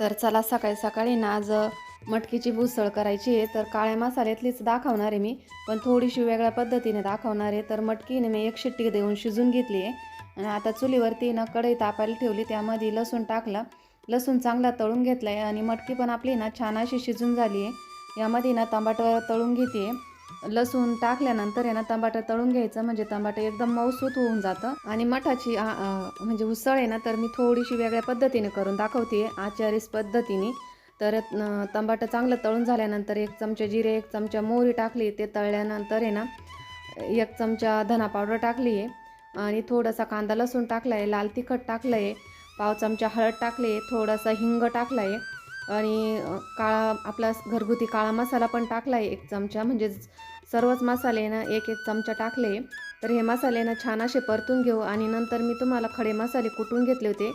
तर चला सकाळी सकाळी ना आज मटकीची भुसळ करायची आहे. तर काळ्या मसाल्यातलीच दाखवणार आहे मी. पण थोडीशी वेगळ्या पद्धतीने दाखवणार आहे. तर मटकीने मी एक शिट्टी देऊन शिजून घेतली आहे. आणि आता चुलीवरती ना कढई तापायला ठेवली. त्यामध्ये लसूण टाकला. लसूण चांगला तळून घेतला आहे आणि मटकी पण आपली ना छान अशी शिजून झाली आहे. यामध्ये ना टमाटर तळून घेते. आहे लसूण टाकल्यानंतर आहे ना टमाटर तळून घ्यायचं म्हणजे तंबाटं एकदम मऊसूत होऊन जातं. आणि मठाची म्हणजे उसळ आहे ना तर मी थोडीशी वेगळ्या पद्धतीने करून दाखवते आचारीस पद्धतीने. तर तंबाटं चांगलं तळून झाल्यानंतर एक चमचा जिरे एक चमचा मोहरी टाकली ते तळल्यानंतर आहे ना एक चमचा धना पावडर टाकली आहे. आणि थोडासा कांदा लसूण टाकला आहे लाल तिखट टाकलं आहे पाव चमचा हळद टाकली आहे थोडासा हिंग टाकला आहे. आणि काळा आपला घरगुती काळा मसाला पण टाकला आहे एक चमचा म्हणजे सर्वच मसाले ना एक एक चमचा टाकले तर हे मसालेनं छान असे परतून घेऊ आणि नंतर मी तुम्हाला खडे मसाले कुटून घेतले होते.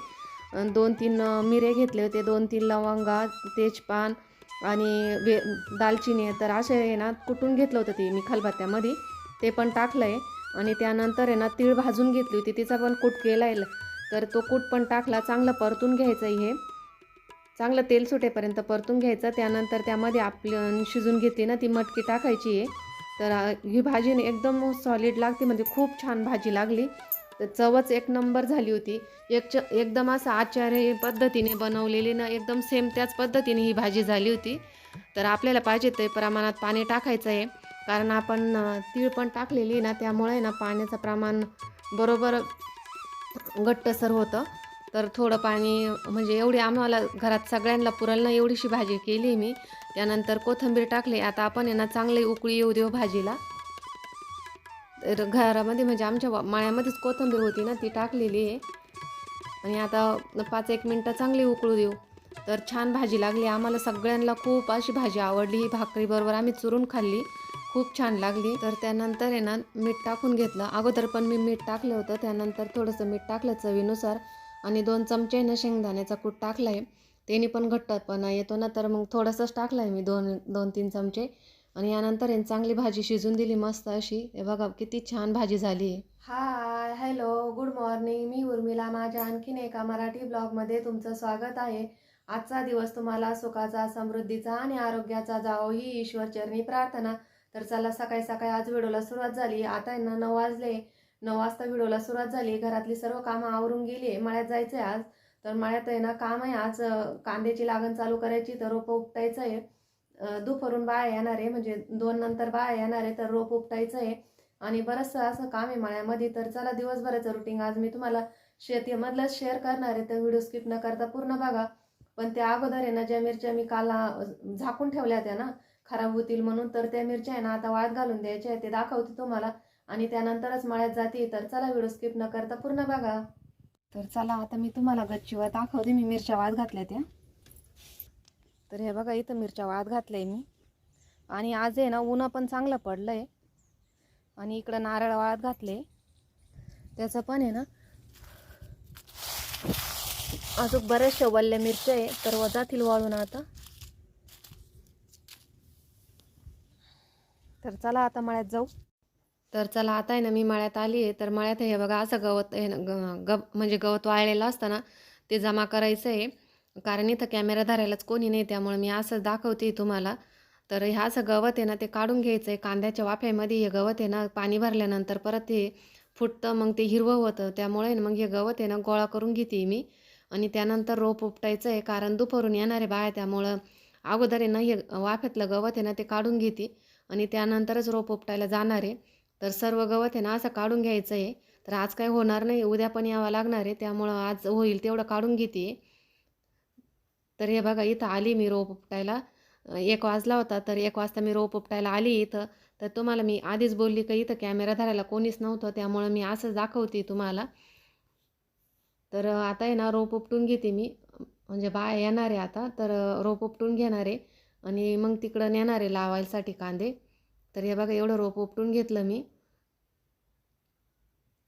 दोन तीन मिरे घेतले होते दोन तीन लवंगा तेजपान आणि वे दालचिनी तर असे आहे ना कुटून घेतलं होतं ते मी खलबत्त्यामध्ये. ते पण टाकलं आहे आणि त्यानंतर आहे ना तीळ भाजून घेतली होती तिचा पण कूट केला आहे तर तो कूट पण टाकला चांगलं परतून घ्यायचं आहे हे. चांगलं तेल सुटेपर्यंत परतून घ्यायचं त्यानंतर त्यामध्ये आपली शिजून घेतली ना ती मटकी टाकायची आहे. तर ही भाजी एकदम सॉलिड लागते म्हणजे खूप छान भाजी लागली. तर चवच एक नंबर झाली होती. एक च एकदम असं आचार्य पद्धतीने बनवलेली ना एकदम सेम त्याच पद्धतीने ही भाजी झाली होती. तर आपल्याला पाहिजे ते प्रमाणात पाणी टाकायचं आहे. कारण आपण तीळ पण टाकलेली ना त्यामुळे ना पाण्याचं प्रमाण बरोबर घट्टसर होतं. तर थोडं पाणी म्हणजे एवढी आम्हाला घरात सगळ्यांना पुरेल ना एवढीशी भाजी केली मी. त्यानंतर कोथिंबीर टाकली. आता आपण आहे ना चांगली उकळी येऊ देऊ भाजीला. तर घरामध्ये म्हणजे आमच्या वा- माळ्यामध्येच कोथिंबीर होती ना ती टाकलेली आहे. आणि आता पाच एक मिनटं चांगली उकळू देऊ. तर छान भाजी लागली. आम्हाला सगळ्यांना खूप अशी भाजी आवडली. ही भाकरीबरोबर आम्ही चुरून खाल्ली. खूप छान लागली. तर त्यानंतर आहे ना मीठ टाकून घेतलं. अगोदर पण मी मीठ टाकलं होतं. त्यानंतर थोडंसं मीठ टाकलं चवीनुसार. आणि दोन चमचे ना शेंगदाण्याचा कूट टाकला आहे त्याने पण घट्टपणा येतो ना तर मग थोडंसंच टाकलं आहे मी दोन दोन तीन चमचे. आणि यानंतर यांनी चांगली भाजी शिजून दिली मस्त अशी. हे बघा किती छान भाजी झाली आहे हाय हॅलो गुड मॉर्निंग. मी उर्मिला. माझ्या आणखीन एका मराठी ब्लॉगमध्ये तुमचं स्वागत आहे. आजचा दिवस तुम्हाला सुखाचा समृद्धीचा आणि आरोग्याचा जावो ही ईश्वरचरणी प्रार्थना. तर चला सकाळी सकाळी आज व्हिडिओला सुरुवात झाली. आता यांना नऊ वाजले. नऊ वाजता व्हिडिओला सुरुवात झाली. घरातली सर्व कामं आवरून गेली. आहे मळ्यात जायचं आहे आज. तर मळ्यात आहे ना काम आहे आज कांद्याची लागण चालू करायची तर रोपं उपटायचं आहे दुपारून बाया येणार आहे म्हणजे दोन नंतर बाया येणार आहे तर रोप उपटायचं आहे आणि बरंचसं असं काम आहे मळ्यामध्ये. तर चला दिवसभराचं रुटीन आज मी तुम्हाला शेतीमधलंच शेअर करणार आहे. तर व्हिडिओ स्किप न करता पूर्ण बघा. पण त्या अगोदर आहे ना ज्या मिरच्या मी काल झाकून ठेवल्या त्या ना खराब होतील म्हणून तर त्या मिरच्या आहे ना आता वाळत घालून द्यायच्या आहे ते दाखवते तुम्हाला. आणि त्यानंतरच मळ्यात जाते तर चला व्हिडिओ स्किप न करता पूर्ण बघा. तर चला आता मी तुम्हाला गच्चीवर दाखवते मी मिरच्या वाळत घातल्या त्या. तर हे बघा इथं मिरच्या वाद घातल्या मी. आणि आज आहे ना उन्हं पण चांगलं पडलं आहे आणि इकडं नारळ वाळत घातले. त्याचं पण आहे ना अजून बऱ्याचशा वल्ल्या मिरच्या आहे तर व जातील वाळून आता. तर चला आता मळ्यात जाऊ. तर चला आता आहे ना मी मळ्यात आली आहे. तर मळ्यात हे बघा असं गवत आहे ना ग गप म्हणजे गवत वाळलेलं असतं ना ते जमा करायचं आहे. कारण इथं कॅमेरा धरायलाच कोणी नाही त्यामुळे मी असं दाखवते तुम्हाला. तर ह्या असं गवत आहे ना ते काढून घ्यायचं आहे कांद्याच्या वाफ्यामध्ये हे गवत आहे ना पाणी भरल्यानंतर परत ते फुटतं मग ते हिरवं होतं. त्यामुळे ना मग हे गवत आहे ना गोळा करून घेते मी. आणि त्यानंतर रोप उपटायचं आहे. कारण दुपारून येणारे बाया त्यामुळं अगोदर आहे ना हे वाफ्यातलं गवत आहे ना ते काढून घेते. आणि त्यानंतरच रोप उपटायला जाणार आहे. तर सर्व गवत आहे ना असं काढून घ्यायचं आहे. तर आज काय होणार नाही उद्या पण यावं लागणार आहे. त्यामुळं आज होईल तेवढं काढून घेते. तर हे बघा इथं आली मी रोप उपटायला. एक वाजला होता तर एक वाजता मी रोप उपटायला आली इथं. तर तुम्हाला मी आधीच बोलली का इथं कॅमेरा धरायला कोणीच नव्हतं त्यामुळं मी असंच दाखवते तुम्हाला. तर आता आहे ना रोप उपटून घेते मी. म्हणजे बाया येणार आहे आता तर रोप उपटून घेणार आहे. आणि मग तिकडं नेणार आहे लावायसाठी कांदे. तर हे बघा एवढं रोप उपटून घेतलं मी.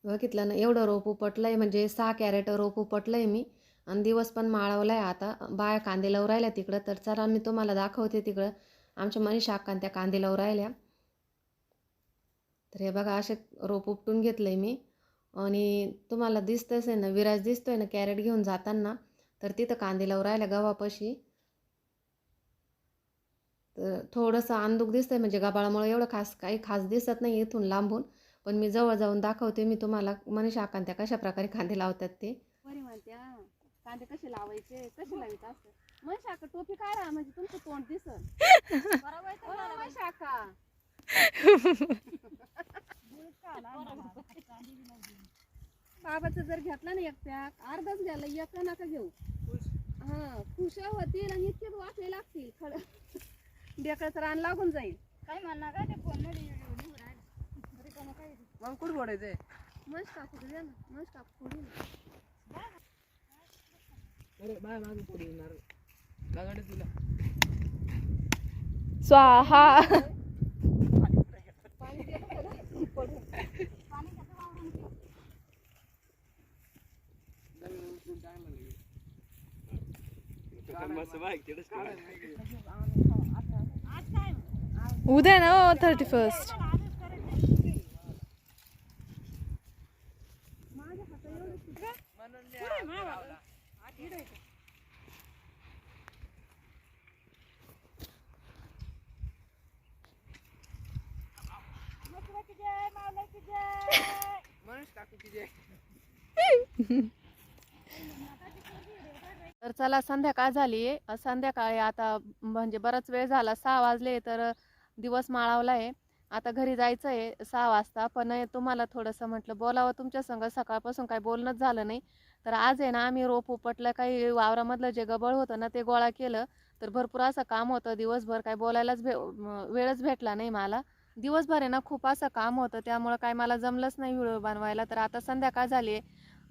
बघितलं ना एवढं रोप उपटलं आहे म्हणजे सहा कॅरेट रोप उपटलं आहे मी. आणि दिवस पण माळवला आहे आता. बाया कांदे लावून राहिल्या तिकडं तर चला मी तुम्हाला दाखवते तिकडं. आमच्या मनीषा अक्कान त्या कांदे लावून राहिल्या. तर हे बघा असे रोप उपटून घेतलं आहे मी. आणि तुम्हाला दिसतंच आहे ना विराज दिसतोय ना कॅरेट घेऊन जाताना. तर तिथं कांदे लावून राहिल्या गव्हापाशी. तर थोडंसं अंदूक दिसतंय म्हणजे गबाळामुळे एवढं खास काही खास दिसत नाही इथून लांबून. पण मी जवळ जाऊन दाखवते. मी तुम्हाला मनीषा त्या कशा प्रकारे कांदे लावतात ते. कांदे कसे लावायचे कसे लावायचे असतं मग शाखा टोपी काढा म्हणजे तुमचं तोंड दिसन. बरोबर शाखा बाबाचं जर घेतला ना एक पॅक अर्धाच घ्यायला एक नका घेऊ. हा खुशा होतील आणि इतकेच वाफे लागतील. खड डेकळच रान लागून जाईल. काय म्हणणार का ते फोनमध्ये मग कुठं फोडायचंय मस्त दे ना मस्त टाकू फोडू ना. स्वाहा. उद्या ना थर्टी फर्स्ट तर चला संध्याकाळ झाली. संध्याकाळी आता म्हणजे बराच वेळ झाला सहा वाजले तर दिवस माळावला आहे. आता घरी जायचं आहे सहा वाजता पण तुम्हाला थोडंसं म्हटलं बोलावं तुमच्या संग. सकाळपासून काही बोलणंच झालं नाही. तर आज आहे ना आम्ही रोप उपटलं काही वावरामधलं जे गबळ होतं ना ते गोळा केलं. तर भरपूर असं काम होतं. दिवसभर काही बोलायलाच भे वेळच भेटला नाही मला. दिवसभर आहे ना खूप असं काम होतं. त्यामुळं काय मला जमलंच नाही व्हिडिओ बनवायला. तर आता संध्याकाळ झाली आहे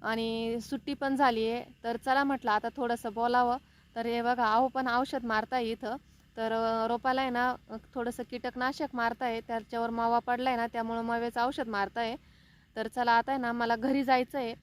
आणि सुट्टी पण झाली आहे. तर चला म्हटलं आता थोडंसं बोलावं. तर हे बघा अहो पण औषध मारता इथं. तर रोपाला आहे ना थोडंसं कीटकनाशक मारताय त्याच्यावर मावा पडला आहे ना त्यामुळं मव्याचं औषध मारताय. तर चला आता आहे ना मला घरी जायचं आहे